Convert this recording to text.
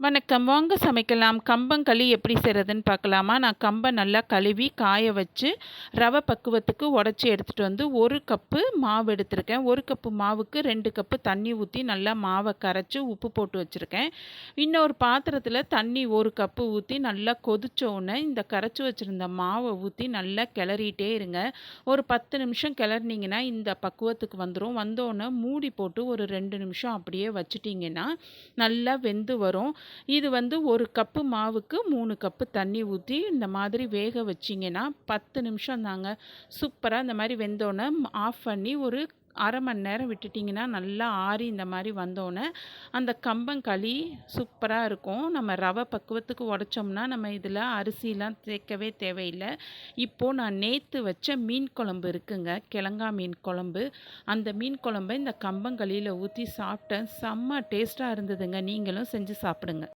வணக்கம். வாங்க சமைக்கலாம். கம்பங்களி எப்படி செய்கிறதுன்னு பார்க்கலாமா? நான் கம்பை நல்லா கழுவி, காய வச்சு, ரவை பக்குவத்துக்கு உடச்சி எடுத்துகிட்டு வந்து ஒரு கப்பு மாவு எடுத்திருக்கேன். ஒரு கப்பு மாவுக்கு ரெண்டு கப்பு தண்ணி ஊற்றி நல்லா மாவை கரைச்சி உப்பு போட்டு வச்சுருக்கேன். இன்னொரு பாத்திரத்தில் தண்ணி ஒரு கப்பு ஊற்றி நல்லா கொதிச்ச உடனே, இந்த கரைச்சி வச்சிருந்த மாவை ஊற்றி நல்லா கிளறிட்டே இருங்க. ஒரு 10 நிமிஷம் கிளறுனீங்கன்னா, இந்த பக்குவத்துக்கு வந்துடும் வந்தோடனே மூடி போட்டு ஒரு ரெண்டு நிமிஷம் அப்படியே வச்சுட்டிங்கன்னா நல்லா வெந்து வரும். இது வந்து ஒரு கப்பு மாவுக்கு மூணு கப்பு தண்ணி ஊற்றி இந்த மாதிரி வேக வச்சிங்கன்னா பத்து நிமிஷம் தாங்க. சூப்பராக இந்த மாதிரி வெந்தோடனே ஆஃப் பண்ணி ஒரு அரை மணி நேரம் விட்டுட்டிங்கன்னா நல்லா ஆறி இந்த மாதிரி வந்தோடனே அந்த கம்பங்களி சூப்பராக இருக்கும். நம்ம ரவை பக்குவத்துக்கு உடைச்சோம்னா, நம்ம இதில் அரிசிலாம் சேர்க்கவே தேவையில்லை இப்போ நான் நேற்று வச்ச மீன் குழம்பு இருக்குங்க. கிழங்கா மீன் குழம்பு. அந்த மீன் குழம்பை இந்த கம்பங்களியில் ஊற்றி சாப்பிட்டேன். செம்ம டேஸ்ட்டாக இருந்ததுங்க. நீங்களும் செஞ்சு சாப்பிடுங்க.